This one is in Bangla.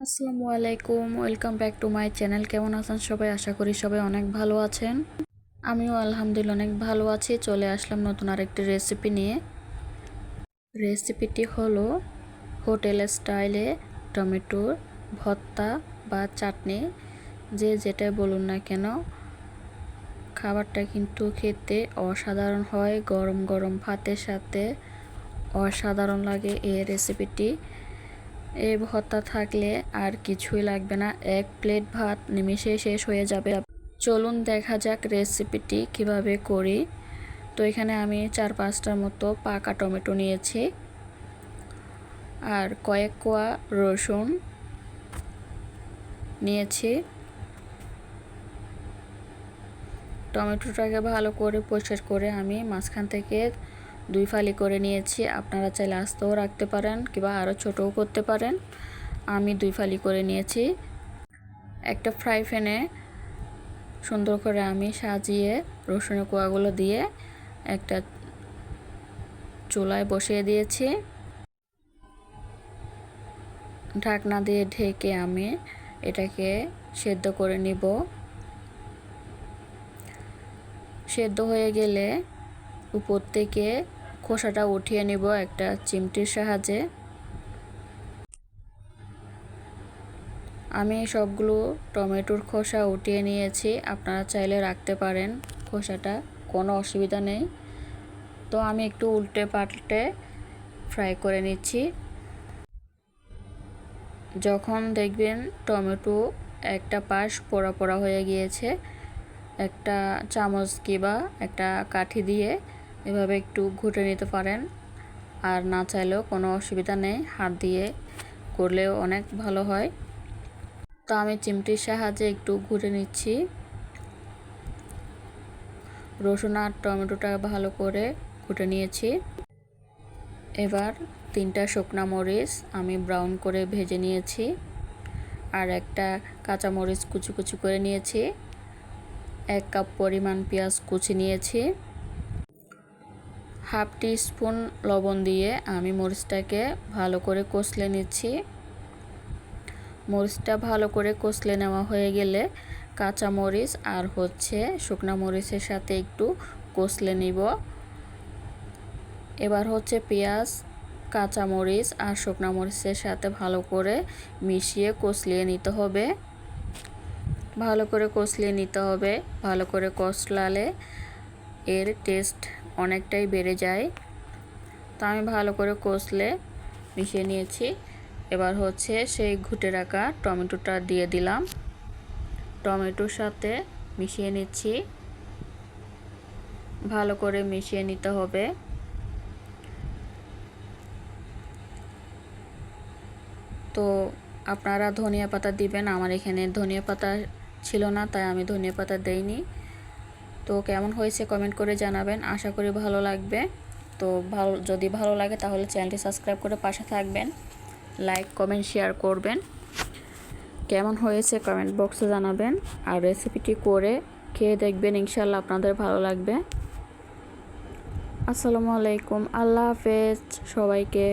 আসসালামু আলাইকুম, welcome back to my channel. কেমন আছেন সবাই? আশা করি সবাই অনেক ভালো আছেন। আমিও আলহামদুলিল্লাহ অনেক ভালো আছি। চলে আসলাম নতুন আরেকটি রেসিপি নিয়ে। রেসিপিটি হলো হোটেল স্টাইলে টমেটোর ভর্তা বা চাটনি। যে যেটাই বলুন না কেন, খাবারটা কিন্তু খেতে অসাধারণ হয়। গরম গরম ভাতের সাথে অসাধারণ লাগে এই রেসিপিটি এই ভর্তা থাকলে আর কিছুই লাগবে না। এক প্লেট ভাত নিমিশে শেষ হয়ে যাবে। চলুন দেখা যাক রেসিপিটি কীভাবে করি। তো এখানে আমি চার পাঁচটার মতো পাকা টমেটো নিয়েছি আর কয়েক কোয়া রসুন নিয়েছি। টমেটোটাকে ভালো করে পরিষ্কার করে আমি মাঝখান থেকে দুই ফালি করে নিয়েছি। আপনারা চাইলে আস্তেও রাখতে পারেন কিংবা আরও ছোটও করতে পারেন। আমি দুই ফালি করে নিয়েছি। একটা ফ্রাই প্যানে সুন্দর করে আমি সাজিয়ে রসুনের কোয়াগুলো দিয়ে একটা চুলায় বসিয়ে দিয়েছি। ঢাকনা দিয়ে ঢেকে আমি এটাকে সেদ্ধ করে নিব। সেদ্ধ হয়ে গেলে উপর থেকে খোসাটা উঠিয়ে নেব একটা চিমটির সাহায্যে। আমি সবগুলো টমেটোর খোসা উঠিয়ে নিয়েছি, আপনারা চাইলে রাখতে পারেন, খোসাটা কোনো অসুবিধা নেই। তো আমি একটু উল্টে পাল্টে ফ্রাই করে নিচ্ছি। যখন দেখবেন টমেটো একটা পাশ পোড়া পোড়া হয়ে গিয়েছে একটা চামচ কিবা একটা কাঠি দিয়ে এভাবে একটু ঘুটে নিতে পারেন। আর না চাইলেও কোনো অসুবিধা নেই, হাত দিয়ে করলেও অনেক ভালো হয়। তো আমি চিমটির সাহায্যে একটু ঘুরে নিচ্ছি। রসুন আর টমেটোটা ভালো করে ঘুটে নিয়েছি। এবার তিনটা শুকনা মরিচ আমি ব্রাউন করে ভেজে নিয়েছি। আর একটা কাঁচা মরিচ কুচি কুচি করে নিয়েছি। এক কাপ পরিমাণ পেঁয়াজ কুচি নিয়েছি। হাফ টি স্পুন লবণ দিয়ে আমি মরিচটাকে ভালো করে কষলে নিচ্ছি। মরিচটা ভালো করে কষলে নেওয়া হয়ে গেলে কাঁচা মরিচ আর হচ্ছে শুকনা মরিচের সাথে একটু কষলে নিব। এবার হচ্ছে পেঁয়াজ, কাঁচা মরিচ আর শুকনা মরিচের সাথে ভালো করে মিশিয়ে কষলিয়ে নিতে হবে। ভালো করে কষলে নিতে হবে। ভালো করে কষলালে এর টেস্ট অনেকটাই বেড়ে যায়। তো আমি ভালো করে কষলে মিশিয়ে নিয়েছি। এবার হচ্ছে সেই ঘুটে রাখা টমেটোটা দিয়ে দিলাম। টমেটোর সাথে মিশিয়ে নিচ্ছি। ভালো করে মিশিয়ে নিতে হবে। তো আপনারা ধনিয়া পাতা দিবেন, আমার এখানে ধনিয়া পাতা ছিল না, তাই আমি ধনিয়া পাতা দেইনি। তো কেমন হয়েছে কমেন্ট করে জানাবেন, আশা করি ভালো লাগবে। তো ভালো, যদি ভালো লাগে তাহলে চ্যানেলটি সাবস্ক্রাইব করে পাশে থাকবেন লাইক কমেন্ট শেয়ার করবেন। কেমন হয়েছে কমেন্ট বক্সে জানাবেন, আর রেসিপিটি করে খেয়ে দেখবেন ইনশাল্লাহ আপনাদের ভালো লাগবে। আসসালামু আলাইকুম, আল্লাহ হাফেজ, সবাইকে।